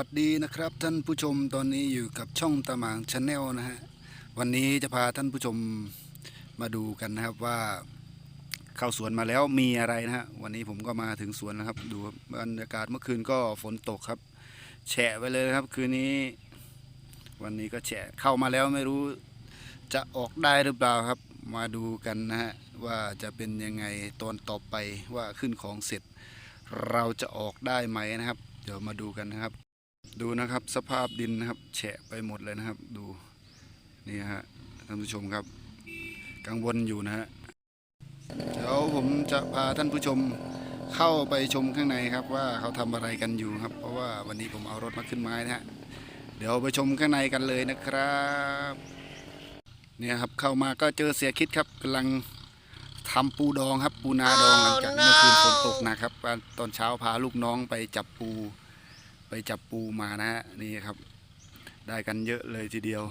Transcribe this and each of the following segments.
ัสดีนะครับท่านผู้ชมตอนนี้อยู่กับช่องตาหมางชาแนลนะฮะวันนี้จะพาท่านผู้ชมมาดูกันนะครับว่าเข้าสวนมาแล้วมีอะไรนะฮะวันนี้ผมก็มาถึงสวนแล้วครับ ดูบบรรยากาศเมื่อคืนก็ฝนตกครับ แฉะไปเลยนะครับคืนนี้ วันนี้ก็แฉะเข้ามาแล้วไม่รู้จะออกได้หรือเปล่าครับ มาดูกันนะฮะว่าจะเป็นยังไงตอนต่อไปว่าขึ้นของเสร็จ เราจะออกได้ไหมนะครับ เดี๋ยวมาดูกันนะครับ ดูนะครับสภาพดินนะครับ แฉะไปหมดเลยนะครับ ดูนี่ฮะท่านผู้ชมครับ กังวลอยู่นะฮะเดี๋ยวผมจะพาท่านผู้ชมเข้าไปชมข้างในครับ ว่าเขาทำอะไรกันอยู่ครับ เพราะว่าวันนี้ผมเอารถมาขึ้นไม้นะฮะเดี๋ยวไปชมข้างในกันเลยนะครับเนี่ยครับเข้ามาก็เจอเสียคิดครับกำลังทำปูดองครับ ปูนาดองหลังจากเมื่อคืนฝนตกนะครับตอนเช้าพาลูกน้องไปจับปู จับปูมานะฮะนี่ครับ ได้กันเยอะเลยทีเดียว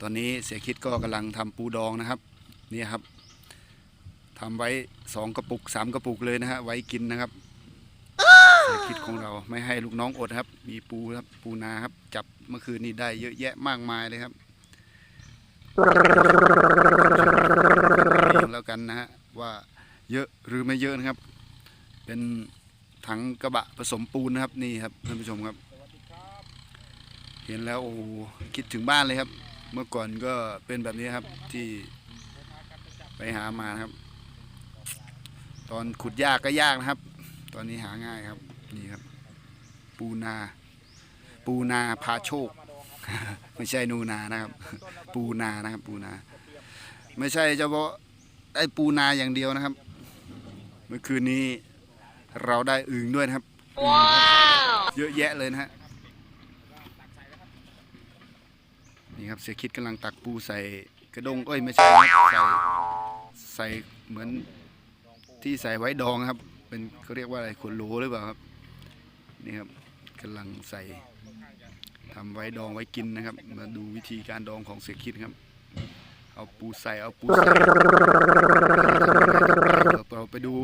ตอนนี้เสียคิดก็กำลังทำปูดองนะครับนี่ครับทำไว้สองกระปุกสามกระปุกเลยนะฮะไว้กินนะครับเสียคิดของเราไม่ให้ลูกน้องอดครับ มีปูครับปูนาครับ จับเมื่อคืนนี้ได้เยอะแยะมากมายเลยครับแล้วกันนะฮะว่าเยอะหรือไม่เยอะนะครับ เป็นถังกระบะผสมปูนนะครับนี่ครับท่านผู้ชมครับ เห็นแล้วโอ้โหคิดถึงบ้านเลยครับ เมื่อก่อนก็เป็นแบบนี้ครับที่ไปหามานะครับ ตอนขุดยากก็ยากนะครับ ตอนนี้หาง่ายครับนี่ครับ ปูนา ปูนาพาโชค ไม่ใช่นูนานะครับ ปูนานะครับ ปูนา ไม่ใช่เฉพาะไอ้ปูนาอย่างเดียวนะครับ เมื่อคืนนี้เราได้อึ่งด้วยนะครับอึ่งเยอะแยะเลยนะฮะ นี่ครับเสียคิดกำลังตักปูใส่กระดงเอ้ยไม่ใช่ครับใส่ใส่เหมือนที่ใส่ไว้ดองครับ เป็นเขาเรียกว่าอะไรขวดโหลหรือเปล่าครับนี่ครับกำลังใส่ทำไว้ดองไว้กินนะครับ มาดูวิธีการดองของเสียคิดครับ เอาปูใส่เอาปูใส่เราไปดู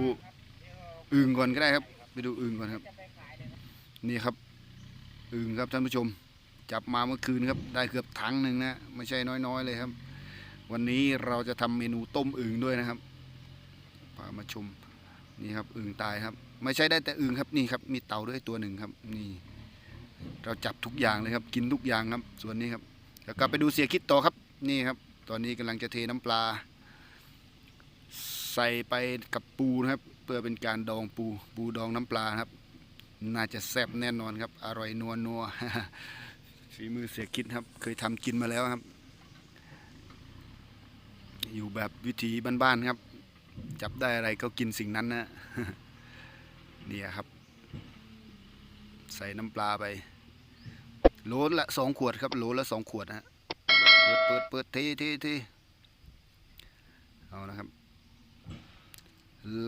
อึ่งก่อนก็ได้ครับ ไปดูอึ่งก่อนครับ นี่ครับอึ่งครับท่านผู้ชม จับมาเมื่อคืนครับ ได้เกือบถังหนึ่งนะ ไม่ใช่น้อยๆเลยครับ วันนี้เราจะทำเมนูต้มอึ่งด้วยนะครับพามาชมนี่ครับอึ่งตายครับ ไม่ใช่ได้แต่อึ่งครับนี่ครับ มีเต่าด้วยตัวหนึ่งครับ นี่ เราจับทุกอย่างเลยครับ กินทุกอย่างครับ ส่วนนี้ครับแล้วกลับไปดูเสียคิดต่อครับ นี่ครับ ตอนนี้กำลังจะเทน้ำปลา ใส่ไปกับปูนะครับ เพื่อเป็นการดองปู ปูดองน้ำปลาครับ น่าจะแซ่บแน่นอนครับ อร่อยนัวนัว ฝีมือเสียคิดครับ เคยทำกินมาแล้วครับ อยู่แบบวิธีบ้านๆครับ จับได้อะไรก็กินสิ่งนั้นนะเนี่ยครับ ใส่น้ำปลาไปโหลละสองขวดครับโหลละสองขวดนะฮะเปิดเปิดเปิดทีทีทีเอานะครับ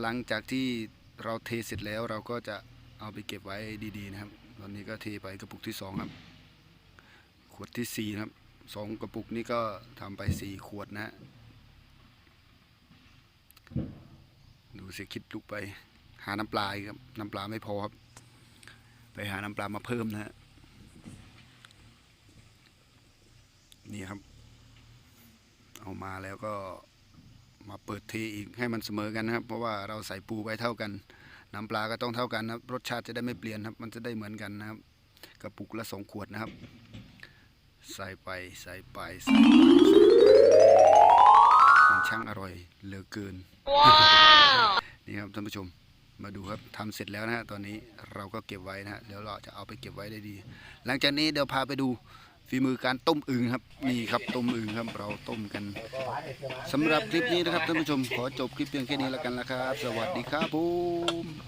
หลังจากที่เราเทเสร็จแล้วเราก็จะเอาไปเก็บไว้ดีๆนะครับ ตอนนี้ก็เทไปกระปุกที่สองครับ วดที่สี่ครับสองกระปุกนี้ก็ทำไปสี่ขวดนะฮะดูเสียคิดลุกไป หาน้ำปลาครับ น้ำปลาไม่พอครับ ไปหาน้ำปลามาเพิ่มนะฮะนี่ครับ เอามาแล้วก็มาเปิดเทอีกให้มันเสมอกันนะครับ เพราะว่าเราใส่ปูไปเท่ากัน น้ำปลาก็ต้องเท่ากันนะครับรสชาติจะได้ไม่เปลี่ยนครับ มันจะได้เหมือนกันนะครับ กระปุกละสองขวดนะครับ ใส่ไปใส่ไปใส่ไปใส่ไปมันช่างอร่อยเหลือเกิน นี่ครับท่านผู้ชมมาดูครับทำเสร็จแล้วนะฮะตอนนี้เราก็เก็บไว้นะฮะเดี๋ยวเราจะเอาไปเก็บไว้ได้ดี หลังจากนี้เดี๋ยวพาไปดูฝีมือการต้มอึ่งครับนี่ครับต้มอึ่งครับเราต้มกันสำหรับคลิปนี้นะครับท่านผู้ชมขอจบคลิปเพียงแค่นี้แล้วกันละครับ สวัสดีครับผม